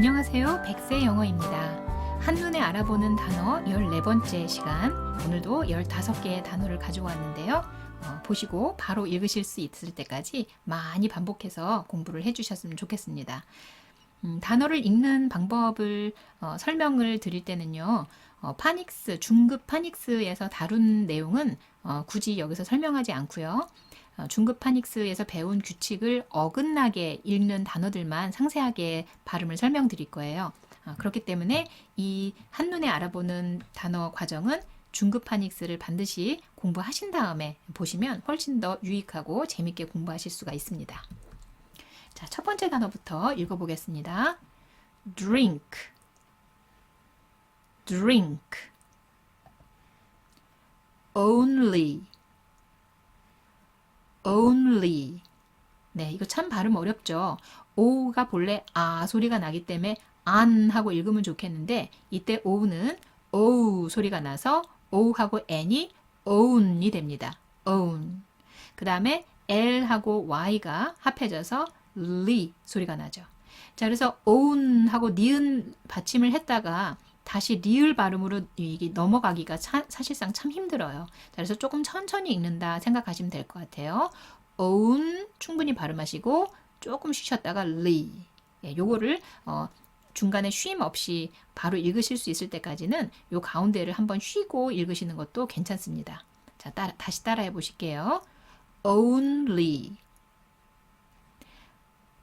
안녕하세요. 백세 영어입니다. 한눈에 알아보는 단어 14번째 시간. 오늘도 15개의 단어를 가져왔는데요. 어, 보시고 바로 읽으실 수 있을 때까지 많이 반복해서 공부를 해 주셨으면 좋겠습니다. 음, 단어를 읽는 방법을 어, 설명을 드릴 때는요. 어, 파닉스, 중급 파닉스에서 다룬 내용은 어, 굳이 여기서 설명하지 않고요. 어, 중급 파닉스에서 배운 규칙을 어긋나게 읽는 단어들만 상세하게 발음을 설명드릴 거예요. 어, 그렇기 때문에 이 한눈에 알아보는 단어 과정은 중급 파닉스를 반드시 공부하신 다음에 보시면 훨씬 더 유익하고 재밌게 공부하실 수가 있습니다. 자, 첫 번째 단어부터 읽어보겠습니다. drink, drink, only, only. 네, 이거 참 발음 어렵죠. 오가 본래 아 소리가 나기 때문에 안 하고 읽으면 좋겠는데 이때 오는 오 소리가 나서 오하고 n이 own이 됩니다. own. 그 다음에 l하고 y가 합해져서 리 소리가 나죠. 자, 그래서 own하고 니은 받침을 했다가 다시 리을 발음으로 이게 넘어가기가 차- 사실상 참 힘들어요. 자, 그래서 조금 천천히 읽는다 생각하시면 될 것 같아요. own 충분히 발음하시고 조금 쉬셨다가 리. 예, 요거를 어, 중간에 쉼 없이 바로 읽으실 수 있을 때까지는 요 가운데를 한번 쉬고 읽으시는 것도 괜찮습니다. 자, 따라, 다시 따라해 보실게요. only,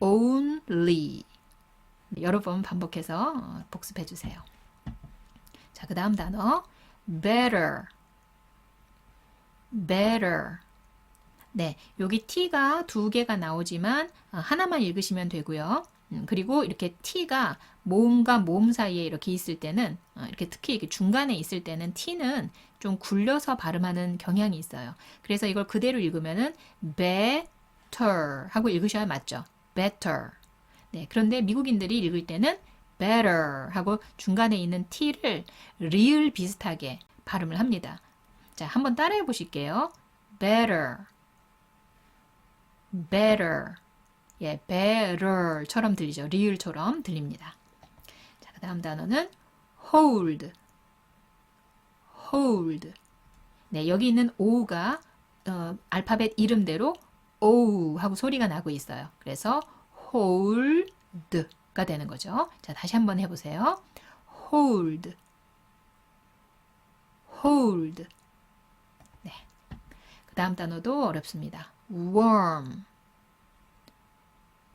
only. 네, 여러 번 반복해서 어, 복습해 주세요. 자, 그 다음 단어 better, better. 네, 여기 t가 두 개가 나오지만 어, 하나만 읽으시면 되고요. 음, 그리고 이렇게 t가 모음과 모음 사이에 이렇게 있을 때는 어, 이렇게 특히 이렇게 중간에 있을 때는 t는 좀 굴려서 발음하는 경향이 있어요. 그래서 이걸 그대로 읽으면은 better 하고 읽으셔야 맞죠. better. 네, 그런데 미국인들이 읽을 때는 better 하고 중간에 있는 t를 리을 비슷하게 발음을 합니다. 자, 한번 따라해 보실게요. better. better. 예, better처럼 들리죠. 리을처럼 들립니다. 자, 그 다음 단어는 hold. hold. 네, 여기 있는 o가 어, 알파벳 이름대로 o 하고 소리가 나고 있어요. 그래서 hold 가 되는 거죠. 자, 다시 한번 해보세요. hold. hold. 네. 그 다음 단어도 어렵습니다. warm.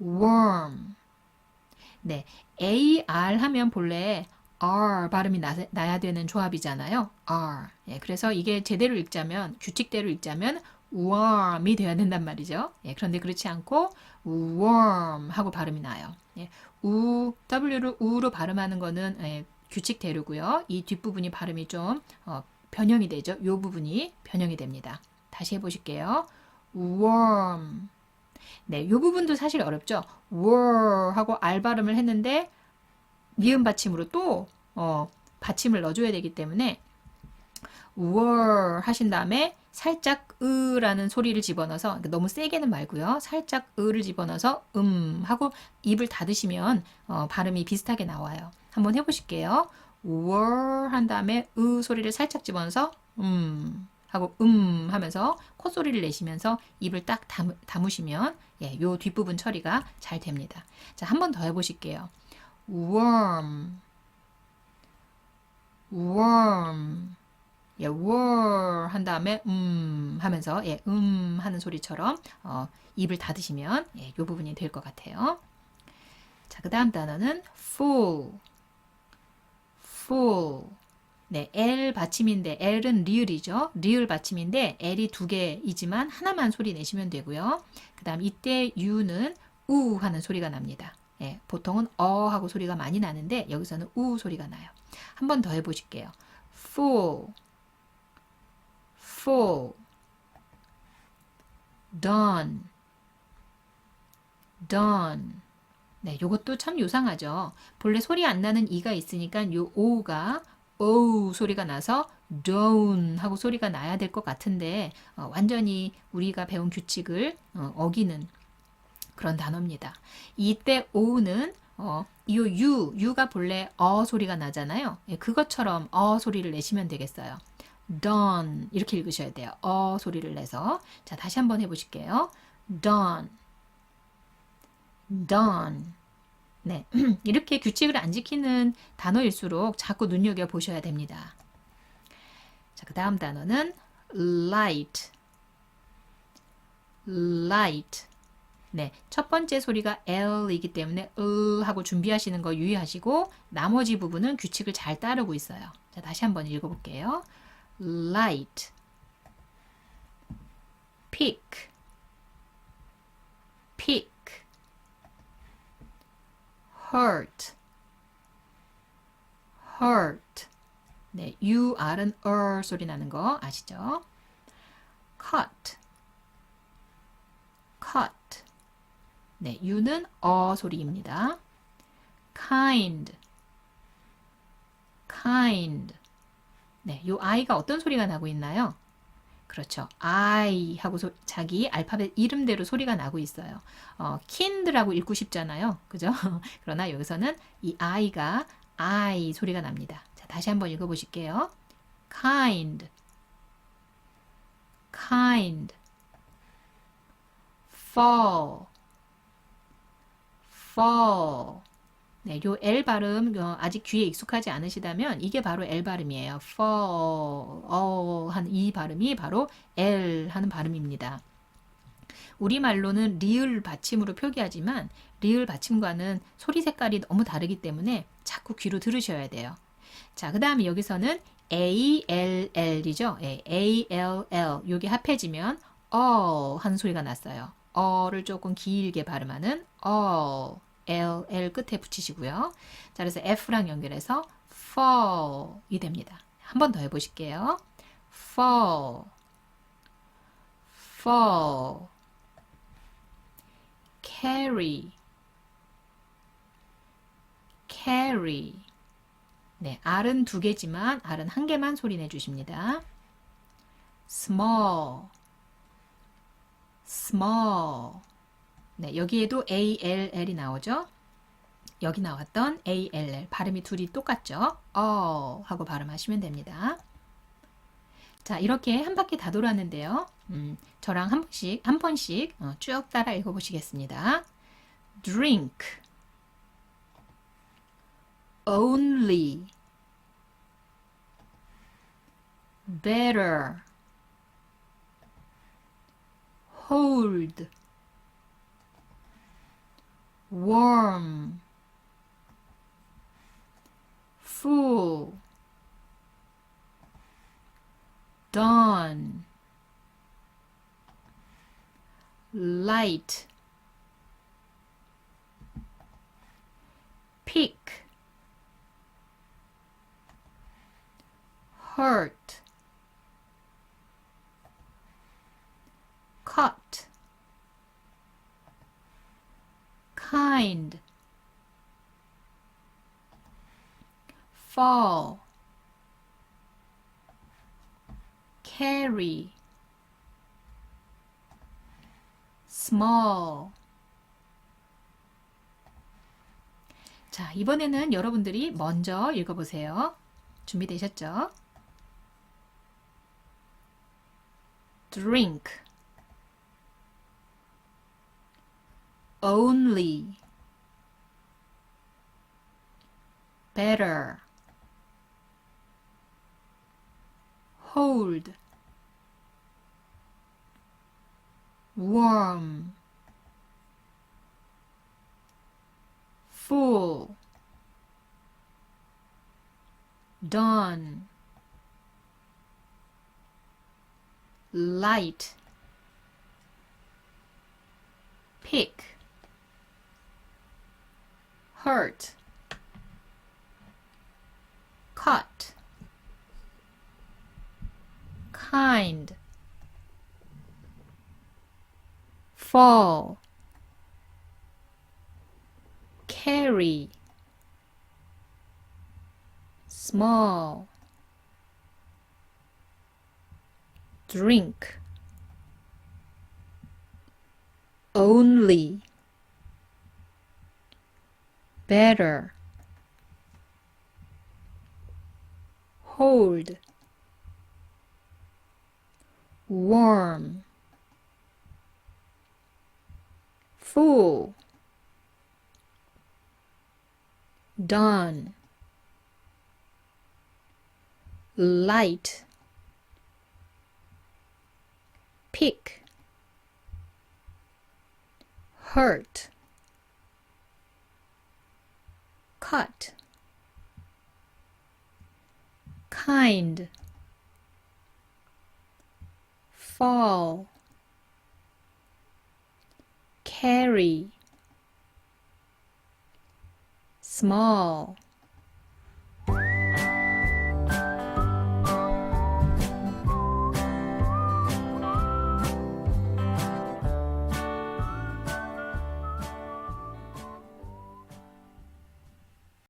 worm. 네, AR 하면 본래 R 발음이 나, 나야 되는 조합이잖아요. R. 예, 그래서 이게 제대로 읽자면 규칙대로 읽자면 warm이 되어야 된단 말이죠. 예, 그런데 그렇지 않고 warm 하고 발음이 나요. 예, 우 W를 우로 발음하는 거는 예, 규칙대로고요. 이 뒷부분이 발음이 좀 어, 변형이 되죠. 이 부분이 변형이 됩니다. 다시 해보실게요. warm. 네, 이 부분도 사실 어렵죠. were 하고 r 발음을 했는데 미음 받침으로 또 어, 받침을 넣어줘야 되기 때문에 were 하신 다음에 살짝 으라는 소리를 집어넣어서 그러니까 너무 세게는 말고요. 살짝 으를 집어넣어서 음 하고 입을 닫으시면 어, 발음이 비슷하게 나와요. 한번 해보실게요. were 한 다음에 으 소리를 살짝 집어넣어서 음 하고 음 하면서 콧소리를 내시면서 입을 딱 담, 담으시면 예, 요 뒷부분 처리가 잘 됩니다. 자, 한 번 더 해보실게요. worm, worm, 예, were 한 다음에 음 하면서 예, 음 하는 소리처럼 어, 입을 닫으시면 예, 요 부분이 될 것 같아요. 자, 그 다음 단어는 full, full. 네, L 받침인데 L은 리을이죠. 리을 받침인데 L이 두 개이지만 하나만 소리 내시면 되고요. 그 다음 이때 U는 우 하는 소리가 납니다. 예, 보통은 어 하고 소리가 많이 나는데 여기서는 우 소리가 나요. 한 번 더 해보실게요. full, full, done, done. 네, 요것도 참 요상하죠. 본래 소리 안 나는 이가 있으니까 요 오가 오 소리가 나서 down 하고 소리가 나야 될 것 같은데 어, 완전히 우리가 배운 규칙을 어, 어기는 그런 단어입니다. 이때 o는 어, 이 U, U가 본래 어 소리가 나잖아요. 예, 그것처럼 어 소리를 내시면 되겠어요. Done 이렇게 읽으셔야 돼요. 어 소리를 내서 자 다시 한번 해보실게요. done, done. 네, 이렇게 규칙을 안 지키는 단어일수록 자꾸 눈여겨 보셔야 됩니다. 자, 그 다음 단어는 light, light. 네, 첫 번째 소리가 L이기 때문에 으 하고 준비하시는 거 유의하시고 나머지 부분은 규칙을 잘 따르고 있어요. 자, 다시 한번 읽어볼게요. Light, pick, pick, hurt, hurt. 네, U, R은 er 소리 나는 거 아시죠? cut, cut. 네, U는 어 소리입니다. kind, kind. 네, 요 I가 어떤 소리가 나고 있나요? 그렇죠. I 하고 소, 자기 알파벳 이름대로 소리가 나고 있어요. 어, kind라고 읽고 싶잖아요. 그죠? 그러나 여기서는 이 I가 I 소리가 납니다. 자, 다시 한번 읽어 보실게요. kind, kind, fall, fall. 네, 요 L 발음 어, 아직 귀에 익숙하지 않으시다면 이게 바로 L 발음이에요. fall, 어, 하는 이 발음이 바로 L 하는 발음입니다. 우리말로는 리을 받침으로 표기하지만 리을 받침과는 소리 색깔이 너무 다르기 때문에 자꾸 귀로 들으셔야 돼요. 자, 그 다음에 여기서는 ALL이죠. 예, ALL. 요게 합해지면 all 하는 소리가 났어요. 어를 조금 길게 발음하는 all. L, L 끝에 붙이시고요. 자, 그래서 F랑 연결해서 fall이 됩니다. 한 번 더 해보실게요. fall, fall, carry, carry. 네, R은 두 개지만 R은 한 개만 소리 내주십니다. small, small. 네, 여기에도 ALL이 나오죠. 여기 나왔던 ALL 발음이 둘이 똑같죠. 어 하고 발음하시면 됩니다. 자, 이렇게 한 바퀴 다 돌았는데요. 음, 저랑 한 번씩 한 번씩 어, 쭉 따라 읽어보시겠습니다. drink, only, better, hold, warm, full, dawn, light, pick, hurt, fall, carry, small. 자, 이번에는 여러분들이 먼저 읽어보세요. 준비되셨죠? drink, only, better, hold, warm, full, done, light, pick, hurt, cut, kind, fall, carry, small, drink, only, better, hold, warm, full, dawn, light, pick, hurt, cut, kind, fall, carry, small,